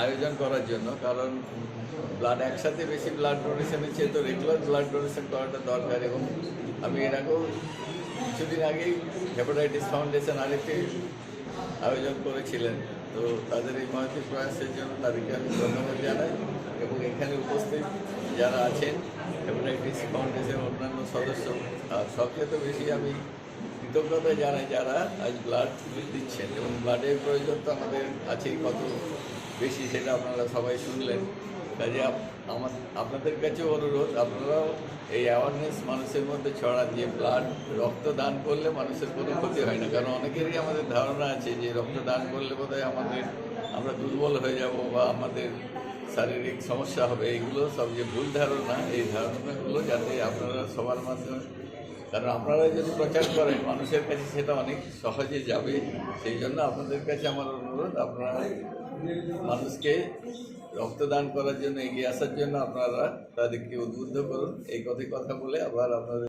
আয়োজন করার জন্য, কারণ ব্লাড একসাথে বেশি ব্লাড ডোনেশনের চেয়ে তো রেগুলার ব্লাড ডোনেশন করাটা দরকার এবং আমি এর আগেও কিছুদিন আগেই হেপাটাইটিস ফাউন্ডেশন আরেকটি আয়োজন করেছিলেন। তো তাদের এই মহতি প্রয়াসের জন্য তাদেরকে আমি ধন্যবাদ জানাই এবং এখানে উপস্থিত যারা আছেন হেপাটাইটিস ফাউন্ডেশন অন্যান্য সদস্য, আর সবচেয়ে তো বেশি আমি কৃতজ্ঞতা জানাই যারা আজ ব্লাড দিচ্ছেন এবং ব্লাডের প্রয়োজন তো আমাদের আছেই কত। বেশি সেটা আপনারা সবাই শুনলেন। কাজে আমার আপনাদের কাছেও অনুরোধ, আপনারাও এই অ্যাওয়ারনেস মানুষের মধ্যে ছড়ান যে ব্লাড রক্ত দান করলে মানুষের কোনো ক্ষতি হয় না। কারণ অনেকেরই আমাদের ধারণা আছে যে রক্ত দান করলে বোধহয় আমাদের আমরা দুর্বল হয়ে যাব বা আমাদের শারীরিক সমস্যা হবে। এইগুলো সব যে ভুল ধারণা। এই ধারণাগুলো যাতে আপনারা সবার মাধ্যমে কারণ আপনারা যদি প্রচার করেন, মানুষের কাছে সেটা অনেক সহজে যাবে। সেই জন্য আপনাদের কাছে আমার অনুরোধ, আপনারা মানুষকে রক্তদান করার জন্য এগিয়ে আসার জন্য আপনারা তাদেরকে উদ্বুদ্ধ করুন। এই কথা কথা বলে আবার আপনাদের